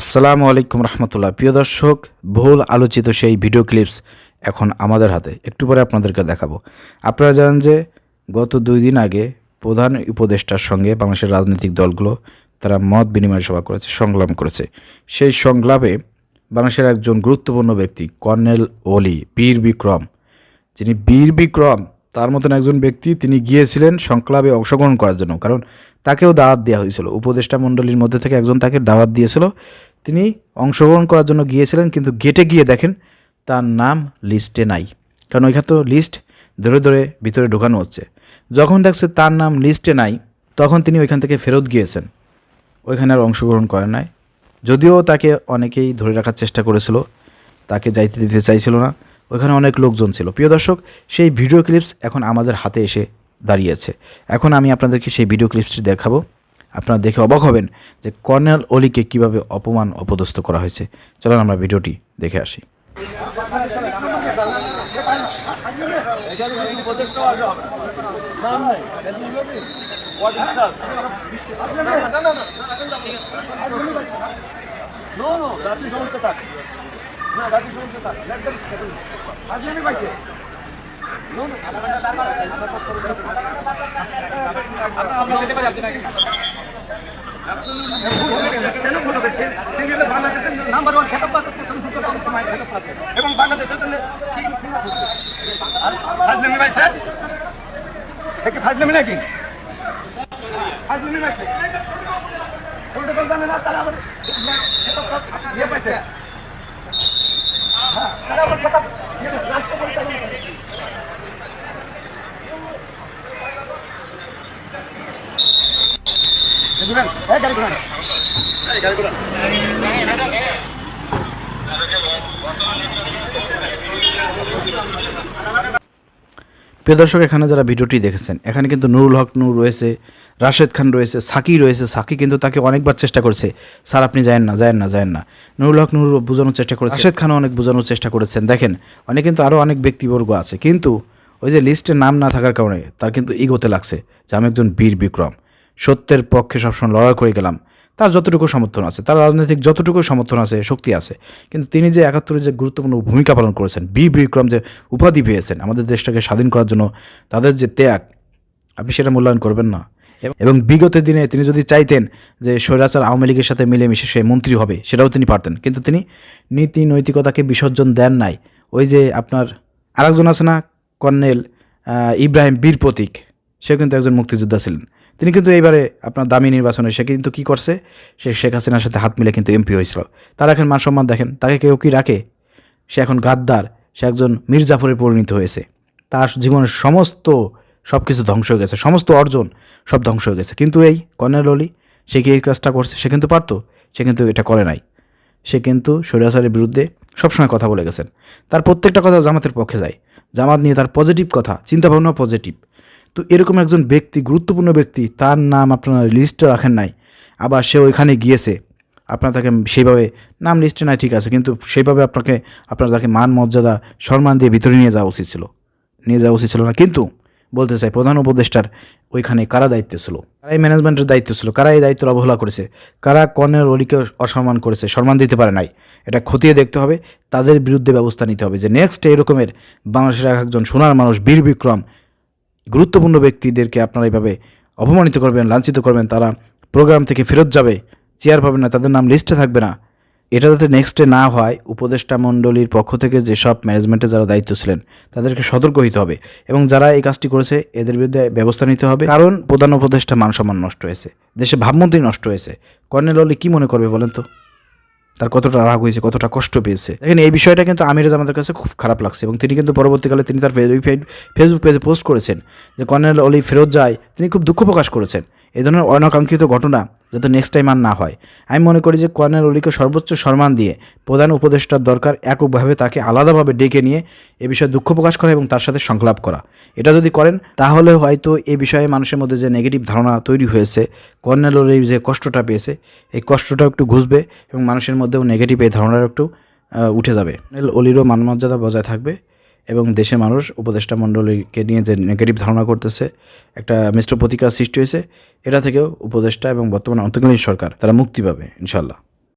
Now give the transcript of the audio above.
আসসালামু আলাইকুম রহমতুল্লাহ। প্রিয় দর্শক বহুল আলোচিত সেই ভিডিও ক্লিপস এখন আমাদের হাতে। একটু পরে আপনাদেরকে দেখাবো। আপনারা জানেন যে গত দুই দিন আগে প্রধান উপদেষ্টার সঙ্গে বাংলাদেশের রাজনৈতিক দলগুলো তারা মত বিনিময় সভা করেছে, সংগ্রাম করেছে। সেই সংগ্রামে বাংলাদেশের একজন গুরুত্বপূর্ণ ব্যক্তি, কর্নেল ওলি বীর বিক্রম, যিনি বীর বিক্রম তার মতন একজন ব্যক্তি তিনি গিয়েছিলেন সংক্লাবে অংশগ্রহণ করার জন্য, কারণ তাকেও দাওয়াত দেওয়া হয়েছিল। উপদেষ্টা মণ্ডলীর মধ্যে থেকে একজন তাকে দাওয়াত দিয়েছিল। তিনি অংশগ্রহণ করার জন্য গিয়েছিলেন, কিন্তু গেটে গিয়ে দেখেন তার নাম লিস্টে নাই, কারণ ওইখানে তো লিস্ট ধরে ধরে ভিতরে ঢোকানো হচ্ছে। যখন দেখছে তার নাম লিস্টে নাই, তখন তিনি ওইখান থেকে ফেরত গিয়েছেন। ওইখানে আর অংশগ্রহণ করে নাই। যদিও তাকে অনেকেই ধরে রাখার চেষ্টা করেছিল, তাকে যাইতে দিতে চাইছিল না। ওইখানে অনেক লোকজন ছিল প্রিয় দর্শক সেই ভিডিও ক্লিপস এখন আমাদের হাতে এসে দাঁড়িয়েছে এখন আমি আপনাদেরকে সেই ভিডিও ক্লিপসটি দেখাবো আপনারা দেখে অবাক হবেন যে কর্নেল অলিকে কীভাবে অপমান অপদস্থ করা হয়েছে চলুন আমরা ভিডিওটি দেখে আসি থাক না নাম্বার ওয়ান খেতাব পাচ্ছে। এবং বাংলাদেশের জন্য ফাজলামি পাইছে থেকে ফাজলামি নাকি? ফাজলামি পাইছে প্রোটোকল জানে না তারা আবার ইয়ে পাইছে। হ্যাঁ প্রিয় দর্শক, এখানে যারা ভিডিওটি দেখেছেন, এখানে কিন্তু নুরুল হক নূর রয়েছে, রাশেদ খান রয়েছে, সাকি রয়েছে, সাকি কিন্তু তাকে অনেকবার চেষ্টা করেছে। স্যার, আপনি যায়েন না যায়েন না যায়েন না। নুরুল হক নূর বোঝানোর চেষ্টা করেছে। রাশেদ খানও অনেক বোঝানোর চেষ্টা করেছেন। দেখেন, অনেক কিন্তু আরও অনেক ব্যক্তিবর্গ আছে, কিন্তু ওই যে লিস্টে নাম না থাকার কারণে তার কিন্তু ইগোতে লাগছে যে, আমি একজন বীর বিক্রম। সত্যের পক্ষে সবসময় লড়াই করে গেলাম। তার যতটুকু সমর্থন আছে, তার রাজনৈতিক যতটুকু সমর্থন আছে, শক্তি আছে। কিন্তু তিনি যে একাত্তরে যে গুরুত্বপূর্ণ ভূমিকা পালন করেছেন, বি বিক্রম যে উপাধি পেয়েছেন, আমাদের দেশটাকে স্বাধীন করার জন্য তাদের যে ত্যাগ, আপনি সেটা মূল্যায়ন করবেন না। এবং- বিগত দিনে তিনি যদি চাইতেন যে স্বৈরাচার আওয়ামী লীগের সাথে মিলেমিশে সে মন্ত্রী হবে, সেটাও তিনি পারতেন। কিন্তু তিনি নীতি নৈতিকতাকে বিসর্জন দেন নাই। ওই যে আপনার আরেকজন আছে না, কর্নেল ইব্রাহিম বীর প্রতীক সে কিন্তু একজন মুক্তিযোদ্ধা ছিলেন। তিনি কিন্তু এইবারে আপনার দামি নির্বাচনে, সে কিন্তু কী করছে? সে শেখ হাসিনার সাথে হাত মিলে কিন্তু এমপি হয়েছিল। তার এখন মান সম্মান দেখেন, তাকে কেউ কি রাখে? সে এখন গাদ্দার, সে একজন মির্জাফরে পরিণত হয়েছে। তার জীবনের সমস্ত সব কিছু ধ্বংস হয়ে গেছে, সমস্ত অর্জন সব ধ্বংস হয়ে গেছে। কিন্তু এই কর্নেল অলি, সে কি এই কাজটা করছে? সে কিন্তু পারতো, সে কিন্তু এটা করে নাই। সে কিন্তু সৈরাসারের বিরুদ্ধে সবসময় কথা বলে গেছেন। তার প্রত্যেকটা কথা জামাতের পক্ষে যায়। জামাত নিয়ে তার পজিটিভ কথা চিন্তাভাবনা পজিটিভ তো এরকম একজন ব্যক্তি, গুরুত্বপূর্ণ ব্যক্তি, তার নাম আপনারা লিস্টে রাখেন নাই। আবার সে ওইখানে গিয়েছে। আপনার তাকে সেইভাবে, নাম লিস্টে নাই, ঠিক আছে, কিন্তু সেইভাবে আপনাকে, আপনার তাকে মান, মর্যাদা, সম্মান দিয়ে ভিতরে নিয়ে যাওয়া উচিত ছিল। নিয়ে যাওয়া উচিত ছিল না, কিন্তু বলতে চাই, প্রধান উপদেষ্টার ওইখানে কারা দায়িত্ব ছিল? কারাই ম্যানেজমেন্টের দায়িত্ব ছিল কারা এই দায়িত্ব অবহেলা করেছে? কারা কর্নেল অলিকে অসম্মান করেছে? সম্মান দিতে পারে নাই। এটা খতিয়ে দেখতে হবে, তাদের বিরুদ্ধে ব্যবস্থা নিতে হবে যে নেক্সট এরকমের বাংলাদেশের এক একজন সোনার মানুষ, বীর বিক্রম গুরুত্বপূর্ণ ব্যক্তিদেরকে আপনারা এইভাবে অপমানিত করবেন, লাঞ্ছিত করবেন, তারা প্রোগ্রাম থেকে ফেরত যাবে চেয়ার পাবে না, তাদের নাম লিস্টে থাকবে না। এটা যাতে নেক্সটে না হয়, উপদেষ্টা মণ্ডলীর পক্ষ থেকে যেসব ম্যানেজমেন্টে যারা দায়িত্ব ছিলেন, তাদেরকে সতর্ক হতে হবে এবং যারা এই কাজটি করেছে, এদের বিরুদ্ধে ব্যবস্থা নিতে হবে। কারণ প্রধান উপদেষ্টা মান সম্মান নষ্ট হয়েছে, দেশে ভাবমন্ত্রী নষ্ট হয়েছে। কর্নেল অলি কী মনে করবে বলেন তো? তার কতটা রাগ হয়েছে, কতটা কষ্ট পেয়েছে। দেখেন, এই বিষয়টা কিন্তু আমিরাজ আমাদের কাছে খুব খারাপ লাগছে এবং তিনি কিন্তু পরবর্তীকালে তিনি তার ফেসবুক পেজে পোস্ট করেছেন যে কর্নেল অলি ফেরত যায়, তিনি খুব দুঃখ প্রকাশ করেছেন। এই ধরনের অনাকাঙ্ক্ষিত ঘটনা যাতে নেক্সট টাইম আর না হয়। আমি মনে করি যে কর্নেল অলিকে সর্বোচ্চ সম্মান দিয়ে প্রধান উপদেষ্টার দরকার এককভাবে তাকে আলাদাভাবে ডেকে নিয়ে এ বিষয়ে দুঃখ প্রকাশ করা এবং তার সাথে সংলাপ করা। এটা যদি করেন, তাহলে হয়তো এ বিষয়ে মানুষের মধ্যে যে নেগেটিভ ধারণা তৈরি হয়েছে, কর্নেল অলি যে কষ্টটা পেয়েছে, এই কষ্টটা একটু ঘুষবে এবং মানুষের মধ্যেও নেগেটিভ এই ধারণাটা একটু উঠে যাবে। অলিরও মানমর্যাদা বজায় থাকবে। এবং দেশের মানুষ, উপদেষ্টা মণ্ডলীকে নিয়ে যে নেগেটিভ ধারণা করতেছে, একটা মিশ্র প্রতিকার সৃষ্টি হয়েছে, এটা থেকেও উপদেষ্টা এবং বর্তমান অন্তর্কালীন সরকার, তারা মুক্তি পাবে ইনশাল্লাহ